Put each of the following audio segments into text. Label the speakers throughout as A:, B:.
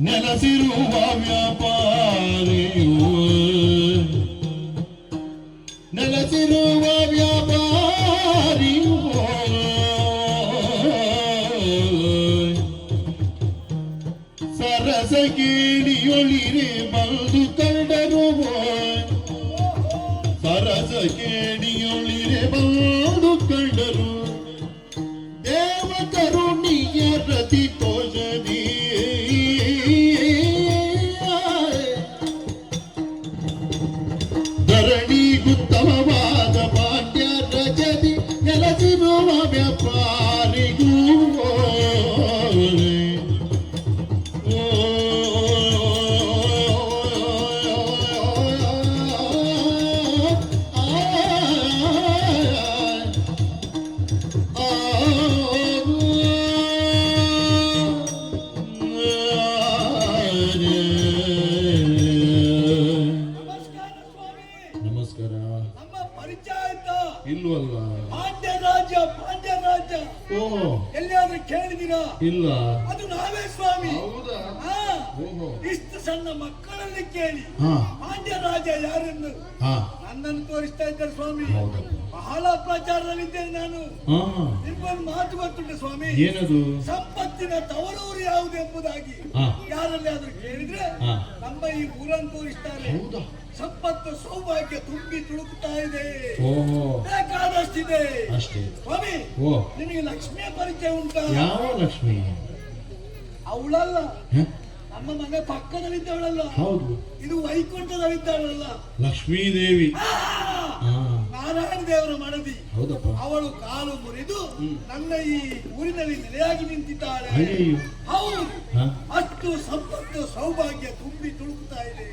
A: ನೆಲೆಸಿರುವ ವ್ಯಾಪಾರಿಯು. ನೆಲೆಸಿರುವ ವ್ಯಾಪಾರಿಯು. ಸರಸ ಕೇಳಿಯೊಳಿರೆ ಬಂದು ನೆಲಸಿರುವ
B: ನನ್ನನ್ನು ತೋರಿಸ್ತಾ ಇದ್ದಾರೆ ಸ್ವಾಮಿ. ಬಹಳ ಪ್ರಚಾರದಲ್ಲಿದ್ದೇನೆ ನಾನು. ನಿಮ್ಗೊಂದು ಮಾತು ಗೊತ್ತುಂಟು ಸ್ವಾಮಿ.
A: ಏನದು?
B: ಸಂಪತ್ತಿನ ತವರೂರು ಯಾವುದು ಎಂಬುದಾಗಿ. ಯಾರಲ್ಲಿ ಆದ್ರೂ ಕೇಳಿದ್ರೆ ನಮ್ಮ ಈ ಊರನ್ನು ತೋರಿಸ್ತಾರೆ ಸಂಪತ್ತು ಸೌಭಾಗ್ಯ ತುಂಬಿ ತುಳುಕ್ತಾ ಇದೆ. ಬೇಕಾದಷ್ಟಿದೆ.
A: ಅಷ್ಟೇ.
B: ಸ್ವಾಮಿ ನಿಮಗೆ ಲಕ್ಷ್ಮಿಯ ಪರಿಚಯ ಉಂಟಾ?
A: ಯಾವ ಲಕ್ಷ್ಮಿ?
B: ಅವಳಲ್ಲ? ನಮ್ಮ ಮನೆ ಪಕ್ಕದಲ್ಲಿದ್ದವಳಲ್ಲ
A: ಹೌದು.
B: ಇದು ವೈಕುಂಠದಲ್ಲಿದ್ದವಳಲ್ಲ
A: ಲಕ್ಷ್ಮೀ ದೇವಿ!
B: ನಾರಾಯಣ ದೇವರ ಮಡದಿ.
A: ಹೌದಪ್ಪ.
B: ಅವಳು ಕಾಲು ಮುರಿದು ನನ್ನ ಈ ಊರಿನಲ್ಲಿ ನೆಲೆಯಾಗಿ ನಿಂತಿದ್ದಾಳೆ. ಹೌದು. ಅಷ್ಟು ಸಂಪತ್ತು ಸೌಭಾಗ್ಯ ತುಂಬಿ ತುಳುಕುತ್ತಾ ಇದೆ.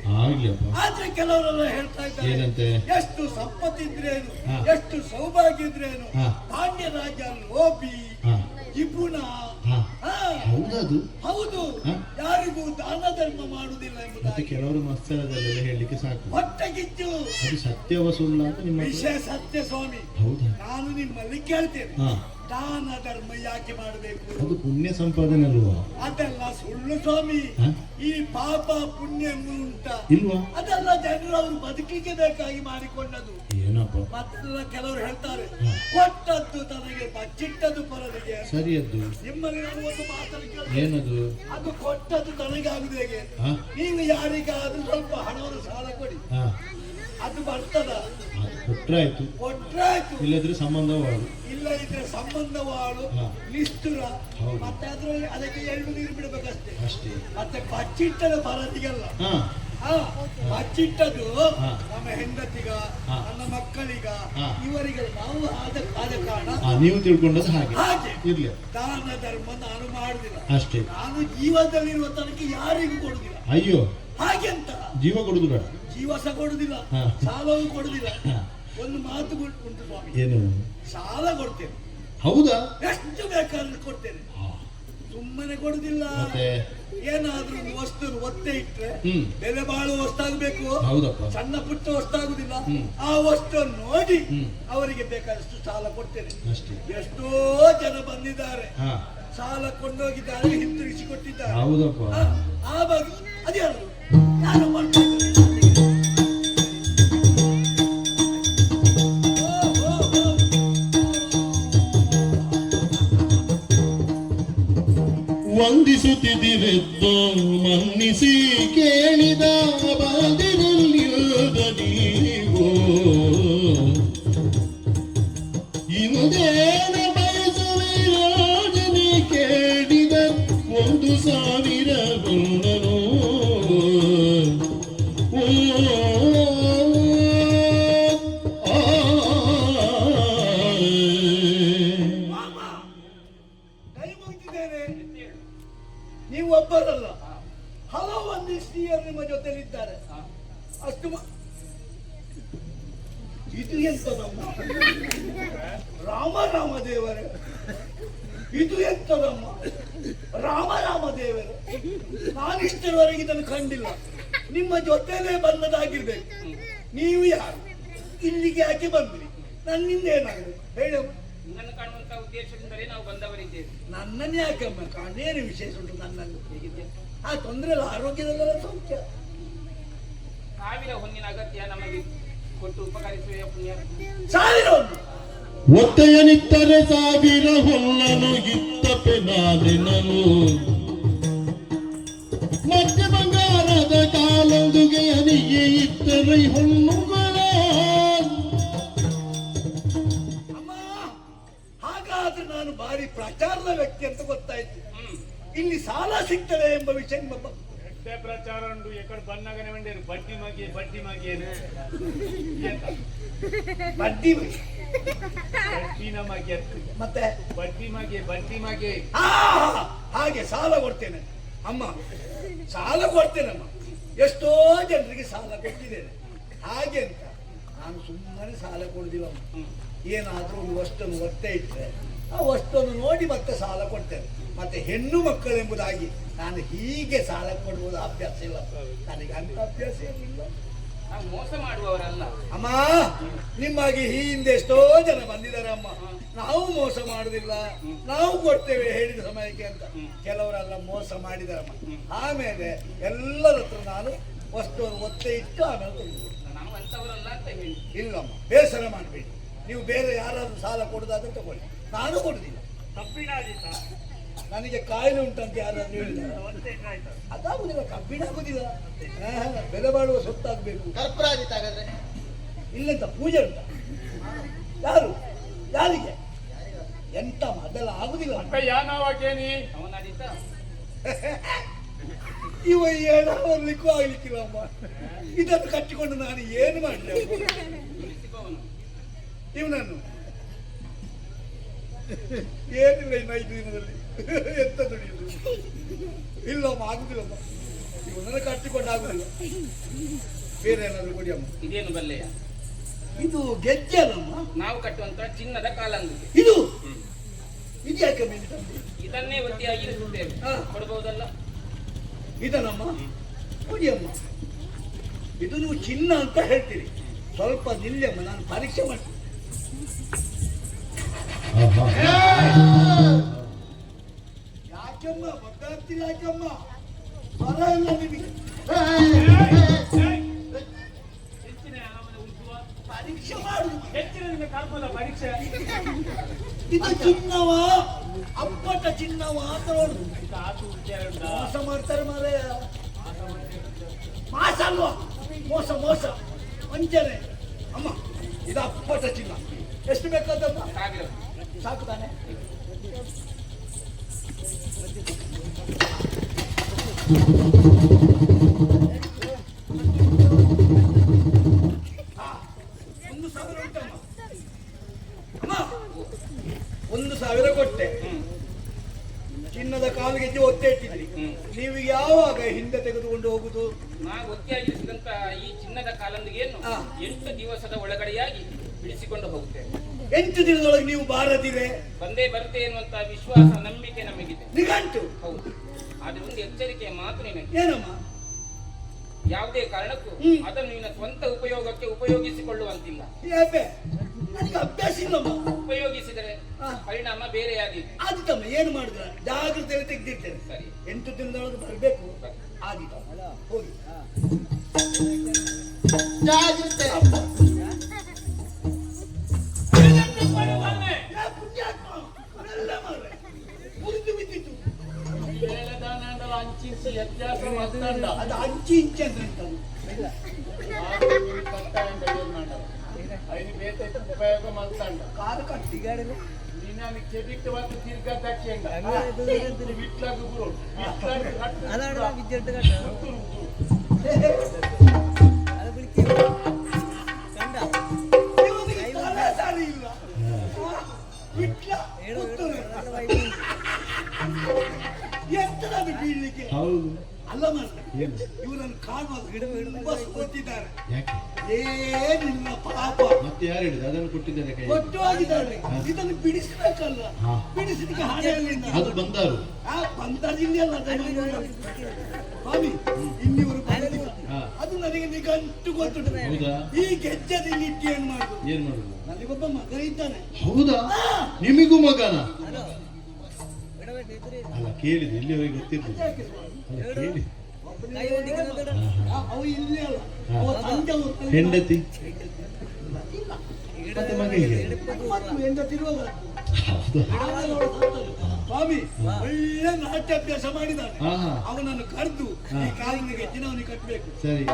B: ಆದ್ರೆ ಕೆಲವರೆಲ್ಲ ಹೇಳ್ತಾ ಇದ್ದಾರೆ ಎಷ್ಟು ಸಂಪತ್ತಿದ್ರೇನು. ಎಷ್ಟು ಸೌಭಾಗ್ಯ ಇದ್ರೇನು. ಪಾಂಡ್ಯ ರಾಜ ಲೋಪಿ ಜಿಪುಣ
A: ಹೌದದು?
B: ಹೌದು. ಯಾರಿಗೂ ದಾನ ಧರ್ಮ ಮಾಡುವುದಿಲ್ಲ
A: ಮತ್ತೆ
B: ಎಂಬುದಾಗಿ
A: ಕೆಲವರು ಮತ್ಸರದಲ್ಲೆಲ್ಲ ಹೇಳಲಿಕ್ಕೆ ಸಾಕು.
B: ಹೊಟ್ಟೆಗಿಚ್ಚು.
A: ಅದು ಸತ್ಯವ ಸುಳ್ಳ ಅಂತ ನಿಮ್ಮ
B: ವಿಷಯ ಸತ್ಯ ಸ್ವಾಮಿ.
A: ಹೌದು?
B: ನಾನು ನಿಮ್ಮಲ್ಲಿ ಕೇಳ್ತೇನೆ.
A: ಹಾ.
B: ದಾನ ಧರ್ಮ ಯಾಕೆ ಮಾಡಬೇಕು?
A: ಅದು ಪುಣ್ಯ ಸಂಪಾದನೆ ಅಲ್ವಾ?
B: ಅದೆಲ್ಲ ಸುಳ್ಳು ಸ್ವಾಮಿ. ಈ ಪಾಪ ಪುಣ್ಯ ಉಂಟ.
A: ಇಲ್ವಾ?
B: ಅದೆಲ್ಲ ಜನರು ಅವರು ಬದುಕಿಗೆ ಬೇಕಾಗಿ ಮಾಡಿಕೊಂಡದು.
A: ಏನಪ್ಪ?
B: ಮತ್ತೆಲ್ಲ ಕೆಲವರು ಹೇಳ್ತಾರೆ ಕೊಟ್ಟದ್ದು ತನಗೆ ಬಚ್ಚಿಟ್ಟದ್ದು ಪರದಿಗೆ
A: ಸರಿಯದ್ದು.
B: ನಿಮ್ಮಲ್ಲಿ ನಾನು ಒಂದು ಕೇಳ್ತೇನೆ.
A: ಏನದು?
B: ಅದು ಕೊಟ್ಟದ್ದು ತನಗಾಗುದು ಹೇಗೆ? ನೀವು ಯಾರಿಗಾದ್ರೂ ಸ್ವಲ್ಪ ಹಣವನ್ನು ಸಾಲ ಕೊಡಿ. ಅದು ಬರ್ತದ.
A: ಕೊಟ್ರಾಯ್ತು.
B: ಕೊಟ್ರಾಯ್ತು.
A: ಇಲ್ಲದ್ರೆ ಸಂಬಂಧವಾಡು
B: ಇದ್ರೆ ಸಂಬಂಧವಾಳು. ನಿಷ್ಠುರ. ಮತ್ತೆ ಅದ್ರಲ್ಲಿ ಅದಕ್ಕೆ ಎಳ್ಳು ನೀರು ಬಿಡಬೇಕಷ್ಟೇ.
A: ಅಷ್ಟೇ.
B: ಮತ್ತೆ ಬಚ್ಚಿಟ್ಟದ ಪರದಿಗಲ್ಲ ಬಚ್ಚಿಟ್ಟದು. ನಮ್ಮ ಹೆಂಡತಿಗ. ನನ್ನ ಮಕ್ಕಳಿಗ
A: ಇವರಿಗೆಲ್ಲ
B: ಇವರಿಗೆ ನಾವು ಆದ ಆದ ಕಾರಣ
A: ನೀವು ತಿಳ್ಕೊಂಡದ್ದು ಹಾಗೆ.
B: ಹಾಗೆ.
A: ಇರ್ಲಿ.
B: ದಾನ ಧರ್ಮ ನಾನು ಮಾಡುದಿಲ್ಲ.
A: ಅಷ್ಟೇ.
B: ನಾನು ಜೀವದಲ್ಲಿರುವ ತನಕ ಯಾರಿಗೂ ಕೊಡುದಿಲ್ಲ.
A: ಅಯ್ಯೋ.
B: ಹಾಗೆಂತ.
A: ಜೀವ ಕೊಡುದು
B: ಜೀವಸ ಕೊಡುದಿಲ್ಲ. ಸಾಲವೂ ಕೊಡುದಿಲ್ಲ. ಒಂದು ಮಾತು ಉಂಟು ಸ್ವಾಮಿ.
A: ಏನು?
B: ಸಾಲ ಕೊಡ್ತೇನೆ.
A: ಹೌದಾ?
B: ಎಷ್ಟು ಬೇಕಾದ್ರೂ ಕೊಡ್ತೇನೆ. ಸುಮ್ಮನೆ ಕೊಡುದಿಲ್ಲ. ಏನಾದ್ರೂ ವಸ್ತು ಒತ್ತೆ ಇಟ್ರೆ ಬೆಲೆ ಬಾಳುವ ವಸ್ತಾಗಬೇಕು ಸಣ್ಣ ಪುಟ್ಟ ವಸ್ತಾಗುದಿಲ್ಲ. ಆ ವಸ್ತು ನೋಡಿ ಅವರಿಗೆ ಬೇಕಾದಷ್ಟು ಸಾಲ ಕೊಡ್ತೇನೆ. ಎಷ್ಟೋ ಜನ ಬಂದಿದ್ದಾರೆ. ಸಾಲ ಕೊಂಡೋಗಿದ್ದಾರೆ ಹಿಂತಿರುಗಿಸಿ ಕೊಟ್ಟಿದ್ದಾರೆ
A: ಹೌದಪ್ಪ.
B: ಆ, ಬಗ್ಗೆ ಅದ್ಯಾರು ನಾನು ಮಾಡ್ತೇನೆ.
A: ವಂದಿಸುತ್ತಿದಿರೆದ್ದು ಮನ್ನಿಸಿ ಕೇಳಿದ ಬಾದಿರಲ್ಲಿಲ್ಲದ ನೀವು.
B: ಕಂಡಿಲ್ಲ. ನಿಮ್ಮ ಜೊತೆಲೇ ಬಂದದಾಗಿರ್ಬೇಕು ನೀವು ಯಾರು? ಇಲ್ಲಿಗೆ ಯಾಕೆ ಬಂದ್ರಿ? ನನ್ನಿಂದ ಏನಾಗಬೇಕು ಹೇಳು.
C: ನಿನ್ನನ್ನು ಕಾಣುವಂತ ಉದ್ದೇಶದಿಂದಲೇ ನಾವು ಬಂದವರಿದ್ದೇವೆ.
B: ನನ್ನನ್ನು ಯಾಕಮ್ಮ ಕಾಣೇನು ವಿಶೇಷ ಉಂಟು ನನ್ನಲ್ಲಿ. ಹೇಗಿದ್ದೆ ಆ ತೊಂದರೆ ಇಲ್ಲ ಆರೋಗ್ಯದಲ್ಲೆಲ್ಲ ಸೌಖ್ಯ.
C: ಸಾವಿರ ಹೊನ್ನಿನ ಅಗತ್ಯ ನಮಗೆ ಕೊಟ್ಟು ಉಪಕರಿಸುವ ಪುಣ್ಯ?
B: ಸಾವಿರ ಒಂದು
A: ಒತ್ತೆಯನಿತ್ತರೆ ಸಾವಿರ ಹೊನ್ನನು ಇತ್ತಪೆ ನಾದೆನನು ಮತ್ತೆ ಬಂಗಾರದ ಕಾಲೊಂದುಗೆ ಅನಿಗೆ ಇತ್ತರೆ ಹೊನ್ನುಗಳ
B: ಅಮ್ಮ ಹಾಗಾದ್ರೆ ನಾನು ಭಾರಿ ಪ್ರಚಾರದ ವ್ಯಕ್ತಿ ಅಂತ ಗೊತ್ತಾಯ್ತು. ಇಲ್ಲಿ ಸಾಲ ಸಿಗ್ತದೆ ಎಂಬ ವಿಷಯ
D: ಎಷ್ಟೇ ಪ್ರಚಾರ ಉಂಟು ಎಕಡೆ ಬಣ್ಣಗನೆ ಮಂಡೇರು ಬಡ್ಡಿ ಮಗಿ ಬಡ್ಡಿ ಮಗಿ?
B: ಬಡ್ಡಿ
D: ಬಡ್ಡಿನ ಮಗಿ ಅಂತ.
B: ಮತ್ತೆ?
D: ಬಡ್ಡಿ ಮಗಿ ಬಡ್ಡಿ ಮಗಿ
B: ಆ, ಹಾಗೆ ಸಾಲ ಕೊಡ್ತೇನೆ. ಅಮ್ಮ ಸಾಲ ಕೊಡ್ತೇನಮ್ಮ. ಎಷ್ಟೋ ಜನರಿಗೆ ಸಾಲ ಕೊಟ್ಟಿದ್ದೇನೆ. ಹಾಗೆ ಅಂತ. ನಾನು ಸುಮ್ಮನೆ ಸಾಲ ಕೊಡುದಿಲ್ಲಮ್ಮ. ಏನಾದರೂ ವಸ್ತುವನ್ನು ಒತ್ತೆ ಇಟ್ಟರೆ ಆ ವಸ್ತುವನ್ನು ನೋಡಿ ಮತ್ತೆ ಸಾಲ ಕೊಡ್ತೇನೆ. ಮತ್ತೆ ಹೆಣ್ಣು ಮಕ್ಕಳೆಂಬುದಾಗಿ ನಾನು ಹೀಗೆ ಸಾಲ ಕೊಡುವುದು ಅಭ್ಯಾಸ ಇಲ್ಲ. ನನಗೆ ಅಂತ ಅಭ್ಯಾಸ ಏನಿಲ್ಲ.
C: ನಾವು ಮೋಸ ಮಾಡುವವರಲ್ಲ.
B: ಅಮ್ಮ ನಿಮ್ಮಾಗಿ ಈ ಹಿಂದೆ ಎಷ್ಟೋ ಜನ ಬಂದಿದ್ದಾರೆ ಅಮ್ಮ. ನಾವು ಮೋಸ ಮಾಡುದಿಲ್ಲ. ನಾವು ಕೊಡ್ತೇವೆ ಹೇಳಿದ ಸಮಯಕ್ಕೆ ಅಂತ. ಕೆಲವರೆಲ್ಲ ಮೋಸ ಮಾಡಿದಾರಮ್ಮ. ಆಮೇಲೆ ಎಲ್ಲರ ಹತ್ರ ನಾನು ವಸ್ತುವನ್ನು ಒತ್ತೆ ಇಟ್ಟು ಆಮೇಲೆ
C: ಅಂತವರಲ್ಲ ಅಂತ ಹೇಳಿ.
B: ಇಲ್ಲಮ್ಮ ಬೇಸರ ಮಾಡಬೇಡಿ. ನೀವು ಬೇರೆ ಯಾರಾದ್ರೂ ಸಾಲ ಕೊಡುದಾದ್ರೆ ತಗೊಳ್ಳಿ. ನಾನು ಕೊಡುದಿಲ್ಲ. ನನಗೆ ಕಾಯಿಲೆ ಉಂಟಂತ ಯಾರಾದ್ರೂ
D: ಹೇಳಿದ
B: ಅದಾಗುದಿಲ್ಲ ಕಬ್ಬಿಣ ಆಗುದಿಲ್ಲ. ಬೆಲೆ ಬಾಳುವ ಸೊತ್ತಾಗಬೇಕು.
E: ಕರ್ಪೂರಾದಿತ ಹಾಗಾದ್ರೆ?
B: ಇಲ್ಲಂತ ಪೂಜೆ ಉಂಟ? ಯಾರು? ಯಾರಿಗೆ? ಎಂತ ಅದೆಲ್ಲ ಆಗುದಿಲ್ಲ.
C: ಅವನಾದಿತ್ತ
B: ಇವ ಏನಾಗಲಿಕ್ಕೂ ಆಗ್ಲಿಕ್ಕಿಲ್ಲ ಅಮ್ಮ ಇದನ್ನು ಕಟ್ಟಿಕೊಂಡು ನಾನು ಏನು ಮಾಡಲಿ ಇವನನ್ನು? ಏನಿಲ್ಲ ಇನ್ನು ಐದು ದಿನದಲ್ಲಿ. ಎಂತ ದುಡಿಯುದು? ಇಲ್ಲಮ್ಮ ಆಗುದಿಲ್ಲಮ್ಮ. ಇವನನ್ನು ಕಟ್ಟಿಕೊಂಡು ಆಗುದಿಲ್ಲ. ಬೇರೆ ಏನಾದ್ರು ಕೊಡಿ ಅಮ್ಮ.
C: ಇದೇನು ಬಲ್ಲೆಯ?
B: ಇದು ಗೆಜ್ಜೆ ಅಲ್ಲಮ್ಮ
C: ನಾವು ಕಟ್ಟುವಂತ ಚಿನ್ನದ ಕಾಲಂಗಿಗೆ
B: ಇದು? ಇದು ಯಾಕೆ ಮೇಲೆ ತಂದೆ?
C: ಇದನ್ನೇ ಒತ್ತಿಯಾಗಿ ಇರಿಸುತ್ತೇವೆ.
B: ಹಾ.
C: ಕೊಡಬಹುದಲ್ಲ
B: ಇದನ್ನಮ್ಮ ನೋಡಿ ಅಮ್ಮ ಇದು ನೀವು ಚಿನ್ನ ಅಂತ ಹೇಳ್ತೀರಿ. ಸ್ವಲ್ಪ ನಿಲ್ಲಮ್ಮ ನಾನು ಪರೀಕ್ಷೆ ಮಾಡ್ತೀನಿ. ಯಾಕಮ್ಮ? ಒದ್ದಾಡ್ತೀರಿ ಯಾಕಮ್ಮ? ಬರ ಇಲ್ಲ ನಿಮಗೆ ಪರೀಕ್ಷೆ. ಇದು ಚಿನ್ನವ ಅಪ್ಪಟ ಚಿನ್ನವ ಅಂತ
D: ವಿಚಾರ
B: ಮೋಸ ಮಾಡ್ತಾರೆ ಮಾರಾಯ. ಮಾಸ ಅಲ್ವಾ? ಮೋಸ ಮೋಸ. ವಂಚನೆ ಅಮ್ಮ ಇದು ಅಪ್ಪಟ ಚಿನ್ನ. ಎಷ್ಟು ಬೇಕಾದಮ್ಮ
C: ಸಾವಿರ.
B: ಸಾಕು ತಾನೆ ಒಂದು ಸಾವಿರ ಉಂಟಮ್ಮ ಅಮ್ಮ ಒಂದು ಸಾವಿರ ಕೊಟ್ಟೆ
C: ಹ್ಮ್
B: ಚಿನ್ನದ ಕಾಲಿಗೆ ಒತ್ತೆ ಇಟ್ಟಿದ್ರಿ ನೀವು ಯಾವಾಗ ಹಿಂದೆ ತೆಗೆದುಕೊಂಡು ಹೋಗುದು?
C: ನಾವು ಒತ್ತಿಯಾಗಿರಿಸಿದಂತ ಈ ಚಿನ್ನದ ಕಾಲಂದಿಗೆಯನ್ನು
B: ಏನು
C: ಎಂಟು ದಿವಸದ ಒಳಗಡೆಯಾಗಿ ಬಿಡಿಸಿಕೊಂಡು ಹೋಗುತ್ತೇವೆ.
B: ಎಂಟು ದಿನದೊಳಗೆ ನೀವು ಬಾರದಿರೆ?
C: ಬಂದೇ ಬರುತ್ತೆ ಎನ್ನುವಂತ ವಿಶ್ವಾಸ ನಂಬಿಕೆ ನಮಗಿದೆ.
B: ನಿಘಂಟು.
C: ಹೌದು. ಆದ್ರೆ ಒಂದು ಎಚ್ಚರಿಕೆಯ ಮಾತು ನಿನಗೆ.
B: ಏನಮ್ಮ?
C: ಯಾವುದೇ ಕಾರಣಕ್ಕೂ
B: ಹ್ಮ್.
C: ಅದನ್ನು ನಿನ್ನ ಸ್ವಂತ ಉಪಯೋಗಕ್ಕೆ ಉಪಯೋಗಿಸಿಕೊಳ್ಳುವಂತಿಲ್ಲ.
B: ಯಾಕೆ? ನನಗೆ ಅಭ್ಯಾಸ ಇಲ್ಲಮ್ಮ.
C: ಉಪಯೋಗಿಸಿದರೆ
B: ಹಾ.
C: ಪರಿಣಾಮ ಬೇರೆಯಾದೀತು
B: ಆದಿತಮ್ಮ ಏನು ಮಾಡಿದ್ರ? ಜಾಗೃತೆ ತೆಗೆದಿರ್ತೇನೆ
C: ಸರಿ.
B: ಎಂಟು ದಿನದೊಳಗೆ ಬರಬೇಕು. ಆದಿತಮ್ಮ ಹೋಗಿ.
E: ಜಾಗ್ರತೆ.
B: ಯಾ ಪುಣ್ಯಾತ್ಮ? ಎಲ್ಲ ಮಾರ್ರೆ. ಮುರಿದು ಬಿದ್ದಿತ್ತು. ಅದು ಅಂಚಿ ಇಂಚಿ ಅಂತ ಕಾರು ಕಟ್ಟಿ
A: ಯಾಕೆ
B: ನಿಮ್ಮ ಪಾಪ.
A: ಮತ್ತೆ ಯಾರು ಹೇಳಿದ ಅದನ್ನು ಕೊಟ್ಟಿದ್ದೇನೆ ಕೈ
B: ಕೊಟ್ಟು ಹೋಗಿದ್ದಾರೆ. ಇದನ್ನು ಬಿಡಿಸ್ಬೇಕಲ್ಲ.
A: ಹಾ.
B: ಬಿಡಿಸಲಿಕ್ಕೆ ಹಣೆಯಲ್ಲಿಂದ
A: ಅದು ಬಂದಾರು
B: ಆ ಬಂದದಿಲ್ಲ ಸ್ವಾಮಿ ಇನ್ನಿವರು ಬಂದಿಲ್ಲ.
A: ಹಾ.
B: ಅದು ನನಗೆ ನಿಗಂಟು ಗೊತ್ತುಂಟು.
A: ಹೌದಾ?
B: ಈ ಗೆಜ್ಜದಲ್ಲಿ ಇಟ್ಟು ಏನ್ ಮಾಡುದು?
A: ಏನ್ ಮಾಡುದು?
B: ನನಗೊಬ್ಬ ಮಗ ಇದ್ದಾನೆ.
A: ಹೌದಾ? ನಿಮಿಗೂ ಮಗನ? ಅಲ್ಲ ಕೇಳಿದೆ. ಇಲ್ಲಿವರೆಗೆ ಗೊತ್ತಿರ್ಲಿಲ್ಲ. ಅಲ್ಲ, ಕೇಳಿ ಹೆಂಡತಿ.
B: ಸ್ವಾಮಿ ಒಳ್ಳೆ ನಾಟ್ಯಾಭ್ಯಾಸ ಮಾಡಿದ್ದಾನೆ
A: ಹಾ
B: ಅವನನ್ನು ಕರೆದು ಈ ಕಾಲಿನಿಗೆ ದಿನವನ್ನು ಕಟ್ಟಬೇಕು
A: ಸರಿ.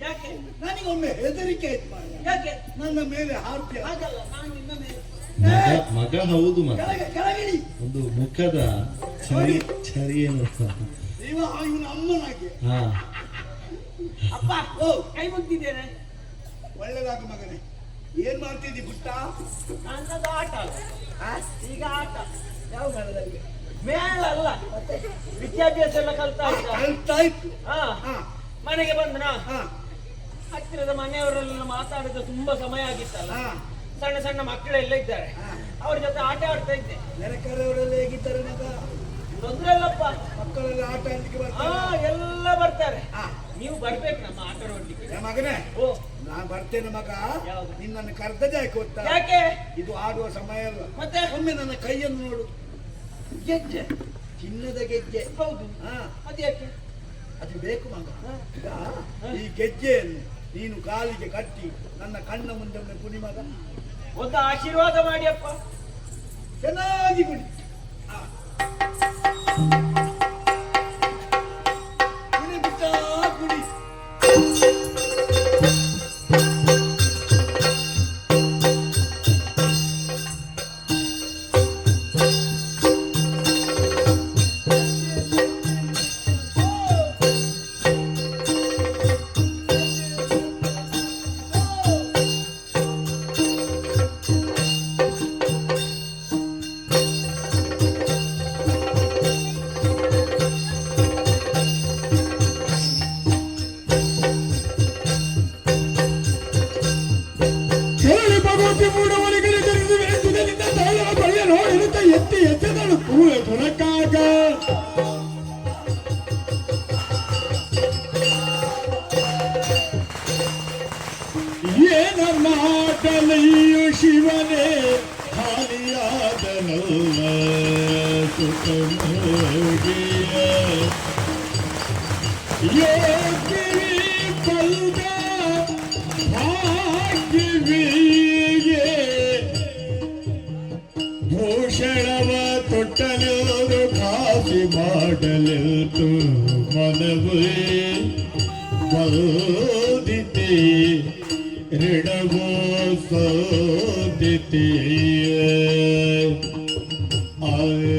F: ಯಾಕೆ?
B: ನನಗೊಮ್ಮೆ ಹೆದರಿಕೆ ಆಯ್ತು
F: ಯಾಕೆ?
B: ನನ್ನ ಮೇಲೆ ಹಾರ್ತೀಯ
F: ಹಾಗಲ್ಲ ನಾನು ನಿನ್ನ ಮೇಲೆ.
A: ಮಗ ಮಗ ಹೌದು
B: ಕೆಳಗೆ ಕೆಳಗಿಳಿ
A: ಒಂದು ಮುಖದ ಚರಿ ಚರಿ ಏನು?
B: ನೀವ ಇವನ ಅಮ್ಮನಾಗೆ.
A: ಹಾ.
F: ಅಪ್ಪ
B: ಓ
F: ಕೈ ಮುಗ್ದಿದ್ದೇನೆ.
B: ಒಳ್ಳೆದಾಗ ಮಗನೇ. ಏನ್ ಮಾಡ್ತಿದ್ದಿ ಪುಟ್ಟ?
F: ನನ್ನದು ಆಟ. ಆ, ಈಗ ಆಟ. ಯಾವ ಮೇಳದಲ್ಲಿ ಮೇಳ ಅಲ್ಲ ಮತ್ತೆ ವಿದ್ಯಾಭ್ಯಾಸ ಎಲ್ಲ ಕಲ್ತಾ ಇದ್ದ.
B: ಕಳ್ತಾ ಇತ್ತು.
F: ಹಾ.
B: ಹಾ.
F: ಮನೆಗೆ ಬಂದ್ನ
B: ಹಾ.
F: ಹತ್ತಿರದ ಮನೆಯವರೆಲ್ಲ ಮಾತಾಡಿದ ತುಂಬಾ ಸಮಯ ಆಗಿತ್ತಲ್ಲ. ಸಣ್ಣ ಸಣ್ಣ ಮಕ್ಕಳೆಲ್ಲ ಇದ್ದಾರೆ. ಅವ್ರ ಜೊತೆ ಆಟ ಆಡ್ತಾ ಇದ್ದೆ.
B: ನೆರೆಕರೆಯವರೆಲ್ಲ ಹೇಗಿದ್ದಾರೆ ಮಗ
F: ತೊಂದ್ರೆ ಇಲ್ಲಪ್ಪ.
B: ಮಕ್ಕಳೆಲ್ಲ ಆಟ ಆಡ್ಲಿಕ್ಕೆ ಬರ್ತಾರೆ
F: ಎಲ್ಲ ಬರ್ತಾರೆ. ನೀವು ಬರ್ಬೇಕು ನಮ್ಮ ಆಟ ನೋಡ್ಲಿಕ್ಕೆ.
B: ಏ ಮಗನೇ
F: ಓ.
B: ನಾನ್ ಬರ್ತೇನೆ ಮಗ? ನಿನ್ನನ್ನು ಕರ್ತದೆ ಯಾಕೆ ಗೊತ್ತಾ?
F: ಯಾಕೆ?
B: ಇದು ಆಡುವ ಸಮಯ ಅಲ್ಲ
F: ಮತ್ತೆ?
B: ಒಮ್ಮೆ ನನ್ನ ಕೈಯನ್ನು ನೋಡು.
F: ಗೆಜ್ಜೆ.
B: ಚಿನ್ನದ ಗೆಜ್ಜೆ.
F: ಹೌದು.
B: ಹಾ.
F: ಅದ್ಯಾಕೆ?
B: ಅದು ಬೇಕು ಮಗ. ಈ ಗೆಜ್ಜೆಯನ್ನು ನೀನು ಕಾಲಿಗೆ ಕಟ್ಟಿ ನನ್ನ ಕಣ್ಣ ಮುಂದೆ ಒಮ್ಮೆ ಕುಡಿ ಮಗ.
F: ಒಂದು ಆಶೀರ್ವಾದ ಮಾಡಿ ಅಪ್ಪ.
B: ಚೆನ್ನಾಗಿ. ಕುಡಿ.
A: ಮಾಡಲೆಯು ಶಿವನೇ ಹಾನಿಯಾದನಲ್ಲ ಸುಖ ಯೋಗಿವಿ ಕಲ್ಗ ಭಾಗ್ಯವಿಗೆ ಭೂಷಣವ ತೊಟ್ಟಲು ಖಾಸಿ ಮಾಡಲೆಂತು ಮನವೇ ಬೋದಿತೆ ಋಣವೋ
B: ਦਿੱਤੀ ਹੈ ਆਏ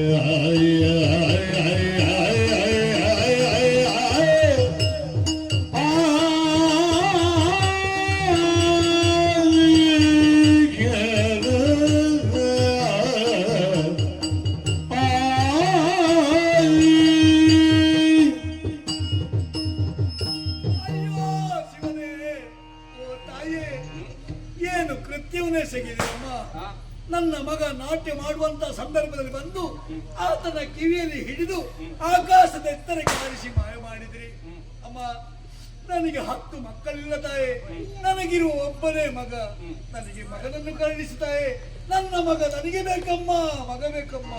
B: ಮಗನನ್ನು ಕರುಣಿಸುತ್ತಾಯೆ ನನ್ನ ಮಗ ನನಗೆ ಬೇಕಮ್ಮ ಮಗ ಬೇಕಮ್ಮ.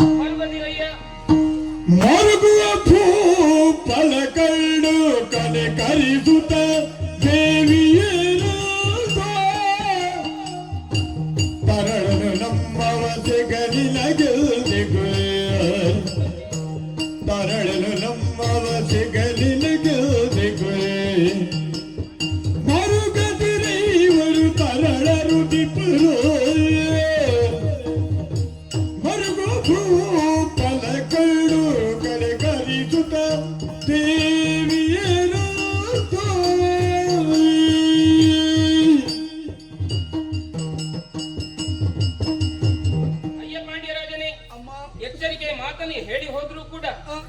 B: ಅಮ್ಮ
C: ಎಚ್ಚರಿಕೆ ಮಾತನ್ನು ಹೇಳಿ ಹೋದ್ರೂ ಕೂಡ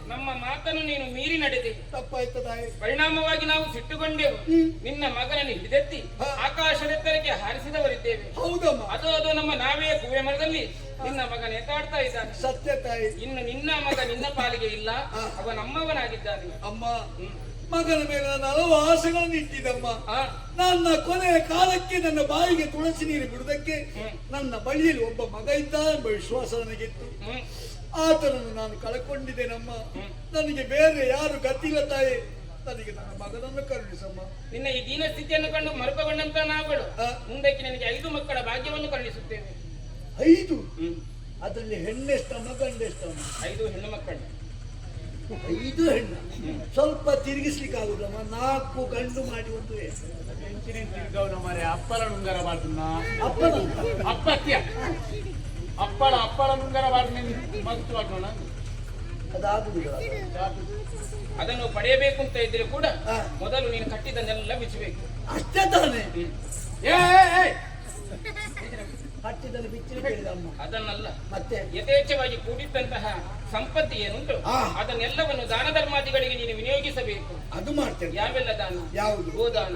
C: ನಮ್ಮ ಮಾತನ್ನು ನೀನು ಮೀರಿ ನಡೆದೆ.
B: ತಪ್ಪಾಯ್ತು ತಾಯಿ.
C: ಪರಿಣಾಮವಾಗಿ ನಾವು ಸಿಟ್ಟುಕೊಂಡೆವು ನಿನ್ನ ಮಗನನ್ನು ಹಿಡಿದೆತ್ತಿ ಆಕಾಶದೆತ್ತರಕ್ಕೆ ಹಾರಿಸಿದವರಿದ್ದೇವೆ.
B: ಹೌದಮ್ಮ.
C: ಅದು ಅದು ನಮ್ಮ ನಾವೇ ಕುವೆ ಮರದಲ್ಲಿ ನಿನ್ನ ಮಗ ನೇತಾಡ್ತಾ ಇದ್ದಾನೆ.
B: ಸತ್ಯ ತಾಯಿ.
C: ಇನ್ನು ನಿನ್ನ ಮಗ ನಿನ್ನ ಪಾಲಿಗೆ ಇಲ್ಲ. ಅವ ನಮ್ಮವನಾಗಿದ್ದಾನೆ.
B: ಅಮ್ಮ. ಮಗನ ಮೇಲೆ ನನ್ನ ಹಲವು ಆಸೆಗಳನ್ನು ಇಟ್ಟಿದ್ದಮ್ಮ. ನನ್ನ ಕೊನೆಯ ಕಾಲಕ್ಕೆ ನನ್ನ ಬಾಯಿಗೆ ತುಳಸಿ ನೀರು ಬಿಡುವುದಕ್ಕೆ ನನ್ನ ಬಳಿಯಲ್ಲಿ ಒಬ್ಬ ಮಗ ಇದ್ದ ಎಂಬ ವಿಶ್ವಾಸ ನನಗಿತ್ತು. ಆತನನ್ನು ನಾನು ಕಳ್ಕೊಂಡಿದ್ದೇನಮ್ಮ. ನನಗೆ ಬೇರೆ ಯಾರು ಗತಿಲ್ಲ ತಾಯಿ. ನನಗೆ ನನ್ನ ಮಗನನ್ನು ಕರುಣಿಸಮ್ಮ.
C: ನಿನ್ನ ಈ ದೀನ ಸ್ಥಿತಿಯನ್ನು ಕಂಡು ಮರುಪಗೊಂಡಂತ ನಾವುಗಳು. ಮುಂದಕ್ಕೆ ನಿನಗೆ ಐದು ಮಕ್ಕಳ ಭಾಗ್ಯವನ್ನು ಕರುಣಿಸುತ್ತೇನೆ
B: ಐದು? ಅದರಲ್ಲಿ ಹೆಣ್ಣೆಷ್ಟಮ್ಮ ಗಂಡೆಷ್ಟಮ್ಮ?
C: ಐದು ಹೆಣ್ಣು ಮಕ್ಕಳು
B: ಐದು ಹೆಣ್ಣು. ಸ್ವಲ್ಪ ತಿರುಗಿಸ್ಲಿಕ್ಕೆ ಆಗುದಮ್ಮ ನಾಲ್ಕು ಗಂಡು ಮಾಡಿ ಒಂದು
D: ಅಪ್ಪಳ ನುಂಗರ ಬಾರ್ದನ್ನ
B: ಅಪ್ಪನ
D: ಅಪ್ಪತ್ಯ. ಅಪ್ಪಳ ಅಪ್ಪಳ ನುಂಗರ ಬಾರ್ದು ಮಸ್ತು ಮಾಡೋಣ
B: ಅದಾಗುದಿಲ್ಲ.
C: ಅದನ್ನು ಪಡೆಯಬೇಕು ಅಂತ ಇದ್ರೆ ಕೂಡ. ಮೊದಲು ನೀನು ಕಟ್ಟಿದ್ದನ್ನೆಲ್ಲ ಬಿಚ್ಚಬೇಕು
B: ಅಷ್ಟೇ ತಾನೆ.
D: ಏ
B: ಬಿಚ್ಚಿ
C: ಅದನ್ನಲ್ಲ.
B: ಮತ್ತೆ?
C: ಯಥೇಚ್ಛವಾಗಿ ಕೂಡಿದ್ದಂತಹ ಸಂಪತ್ತಿ ಏನುಂಟು. ಅದನ್ನೆಲ್ಲವನ್ನು ದಾನ ಧರ್ಮಾದಿಗಳಿಗೆ ನೀನು ವಿನಿಯೋಗಿಸಬೇಕು.
B: ಅದು ಮಾಡ್ತೇನೆ.
C: ಯಾವೆಲ್ಲ ದಾನ?
B: ಯಾವುದು?
C: ಗೋದಾನ.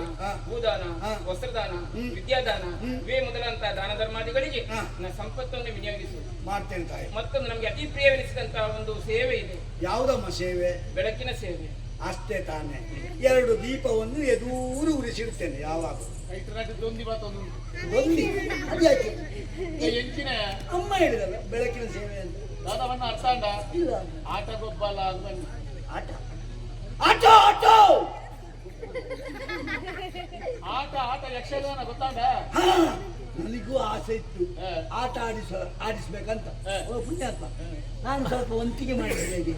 C: ಭೂದಾನ. ವಸ್ತ್ರದಾನ ವಿದ್ಯಾದಾನ. ಇವೇ ಮೊದಲಂತಹ ದಾನ ಧರ್ಮಾದಿಗಳಿಗೆ. ನನ್ನ ಸಂಪತ್ತನ್ನು ವಿನಿಯೋಗಿಸು.
B: ಮಾಡ್ತೇನೆ ತಾಯಿ.
C: ಮತ್ತೊಂದು ನಮಗೆ ಅತಿ ಪ್ರಿಯವೆನಿಸಿದಂತಹ ಒಂದು ಸೇವೆ ಇದೆ.
B: ಯಾವುದಮ್ಮ ಸೇವೆ?
C: ಬೆಳಕಿನ ಸೇವೆ.
B: ಅಷ್ಟೇ ತಾನೆ. ಎರಡು ದೀಪವನ್ನು ಎದೂರು ಉರಿಸಿಡ್ತೇನೆ ಯಾವಾಗ ಒಂದು ಅದ್ಯಾಕೆ ಅಮ್ಮ ಹೇಳಿದಲ್ಲ ಬೆಳಕಿನ ಸೇವೆ ಅಂತ
D: ದಾದವನ್ನ ಅರ್ಥ ಅಂಡ
B: ಇಲ್ಲ.
D: ಆಟ ಗೊಬ್ಬಲ್ಲ
B: ಆಟ? ಆಟ ಆಟೋ!
D: ಆಟೋ ಆಟ ಯಕ್ಷಗಾನ ಗೊತ್ತಾಂಡ?
B: ನನಗೂ ಆಸೆ ಇತ್ತು. ಆಟ ಆಡಿಸ ಆಡಿಸ್ಬೇಕಂತ. ಪುಣ್ಯಾತ್ಮ. ನಾನು ಸ್ವಲ್ಪ ಒಂತಿಗೆ ಮಾಡಿದ್ದೇನೆ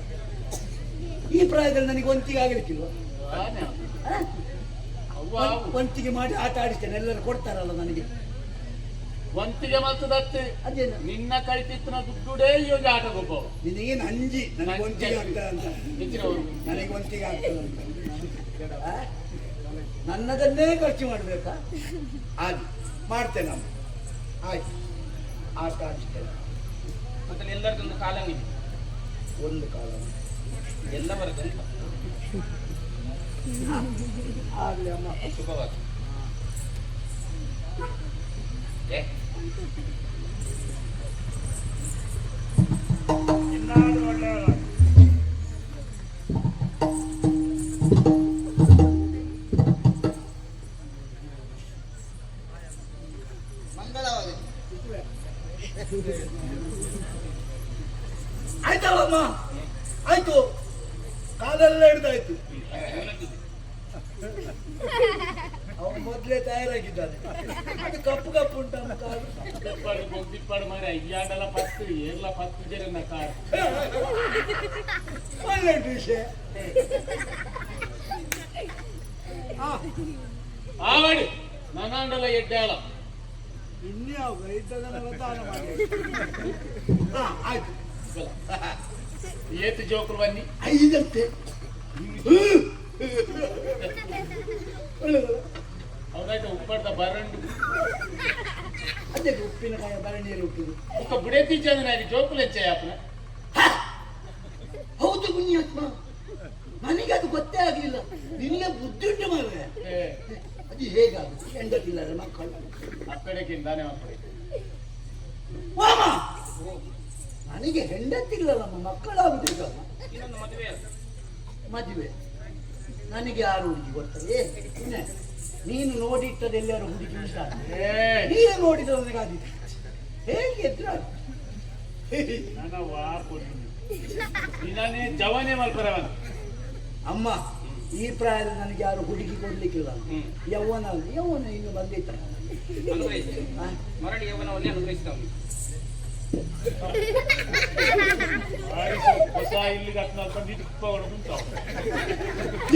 B: ಈ ಪ್ರಾಯದಲ್ಲಿ ನನಗೆ ಒಂತಿಗೆ ಆಗಲಿಕ್ಕಿಲ್ವ? ಒಂತಿಗೆ ಮಾಡಿ ಆಟ ಆಡಿಸ್ತೇನೆ ಎಲ್ಲರೂ ಕೊಡ್ತಾರಲ್ಲ ನನಗೆ.
D: ಒಂತಿಗೆ ಮಲ್ತದತ್ತೆ
B: ಅದೇನು?
D: ನಿನ್ನ ಕಳಿತಿತ್ತಿನ ದುಡ್ಡುಡೇ ಇವಾಗ ಆಟ ಗೊಬ್ಬ
B: ನಿನಗೇನ್ ಅಂಜಿ? ನನಗೆ ಒಂತಿಗೆ ಆಗ್ತದೆ ಅಂತ. ನನಗೆ ಒಂತಿಗೆ ಆಗ್ತದೆ ಅಂತ. ನನ್ನದನ್ನೇ ಖರ್ಚು ಮಾಡಬೇಕಾ? ಆಗಿ ನಾವು ಆಯ್ತು. ಆಟ ಆಡಿಸ್ತೇನೆ.
C: ಮತ್ತೆ ಎಲ್ಲರದೊಂದು ಕಾಲಂಗಿದೆ
B: ಒಂದು ಕಾಲ ಆಗ್ಲಿ ಅಮ್ಮ.
C: ಶುಭವಾಗಿ
B: ಇನ್ಯಾವ ಇದ್ದದನ್ನೆಲ್ಲ ದಾನ ಮಾಡಿ. ಹಾ ಆಯ್ತು.
D: ಏತು ಜೋಕರು ಬನ್ನಿ.
B: ಐದಂತೆ.
D: ಅವನಾಯ್ತು ಉಪ್ಪಡ್ದ ಬರಂಡು.
B: ಅದೇ ಉಪ್ಪಿನಕಾಯಿ ಬರಣಿಯಲ್ಲಿ ಉಪ್ಪಿದು
D: ಒಕ್ಕ ಬುಡೇತಿ ಚಂದನಾಗಿ ಜೋಕುಲು ಹೆಚ್ಚಾಯ ಅಪ್ಪನ?
B: ಹೌದು ಪುಣ್ಯಾತ್ಮ. ನನಗೆ ಅದು ಗೊತ್ತೇ ಆಗಲಿಲ್ಲ. ನಿನಗೆ ಬುದ್ಧಿ ಉಂಟು ಮಾರ್ರೆ
D: ಏ,
B: ಅದು ಹೇಗಾಗುತ್ತೆ? ಹೆಂಡತಿಲ್ಲದ ಮಕ್ಕಳು. ನನಗೆ ಹೆಂಡತಿಲ್ಲಲ್ಲಮ್ಮ ಮಕ್ಕಳಾಗುದಿಲ್ಲಮ್ಮ
C: ಇನ್ನೊಂದು ಮದುವೆ.
B: ಮದುವೆ
F: ನನಗೆ ಯಾರು ಹುಡುಗಿ ಬರ್ತದೆ ನೀನು ನೋಡಿಟ್ಟದ ನೀನು ನೋಡಿಟ್ಟದೆಲ್ಲರೂ ಹುಡುಗಿ ನೀನು ನೋಡಿದ ನನಗಾದಿತ್ತು ಹೇಗೆ ಎದುರು
D: ನನ್ನ ವಾಪು ನಿನ್ನೇ ಜವನೇ ಮಲ್ಪರವನ.
F: ಅಮ್ಮ ಈ ಪ್ರಾಯದ ನನಗೆ ಯಾರು ಹುಡುಗಿ ಕೊಡ್ಲಿಕ್ಕಿಲ್ಲ. ಯೌವನ ಯೌವನ ಇನ್ನು ಬಂದಿತ್ತ
C: ಮರಳಿ ಯವನವನ್ನೇ
D: ಹೊಸ ಇಲ್ಲಿಗೆ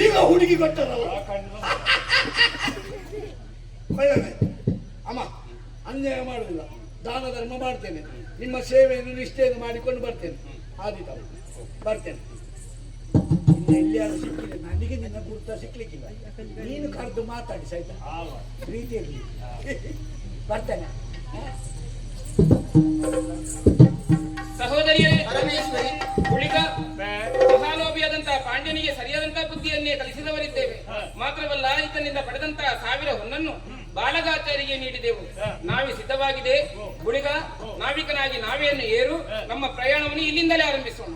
B: ಈಗ ಹುಡುಗಿ ಕೊಟ್ಟಲ್ಲ ಅಮ್ಮ ಅನ್ಯಾಯ ಮಾಡುವುದಿಲ್ಲ ದಾನ ಧರ್ಮ ಮಾಡ್ತೇನೆ. ನಿಮ್ಮ ಸೇವೆಯನ್ನು ನಿಷ್ಠೆಯನ್ನು ಮಾಡಿಕೊಂಡು ಬರ್ತೇನೆ. ಆದಿತ ಬರ್ತೇನೆ. ಎಲ್ಲಿಯಾದ್ರೂ ಸಿಕ್ಕಿಲ್ಲ ನನಗೆ ನಿನ್ನ ಗುರುತ ನೀನು ಕರೆದು ಮಾತಾಡಿ ಸಹಿತ ಪ್ರೀತಿಯಲ್ಲಿ ಬರ್ತೇನೆ.
C: ಸಹೋದರಿಯರೇ,
E: ಪರಮೇಶ್ವರಿ
C: ಉಳಿಗ
D: ಬೇ
C: ಮಹಾಲೋಭಿಯಾದಂತಹ ಪಾಂಡ್ಯನಿಗೆ ಸರಿಯಾದಂತಹ ಬುದ್ಧಿಯನ್ನೇ ಕಲಿಸಿದವರಿದ್ದೇವೆ. ಮಾತ್ರವಲ್ಲ, ಈತನಿಂದ ಪಡೆದಂತಹ ಸಾವಿರ ಹೊನ್ನನ್ನು ಬಾಲಗಾಚಾರಿಗೆ ನೀಡಿದೆವು. ನಾವೇ ಸಿದ್ಧವಾಗಿದೆ. ಗುಳಿಗ ನಾವಿಕನಾಗಿ ನಾವೆಯನ್ನು ಏರು. ನಮ್ಮ ಪ್ರಯಾಣವನ್ನು ಇಲ್ಲಿಂದಲೇ ಆರಂಭಿಸೋಣ.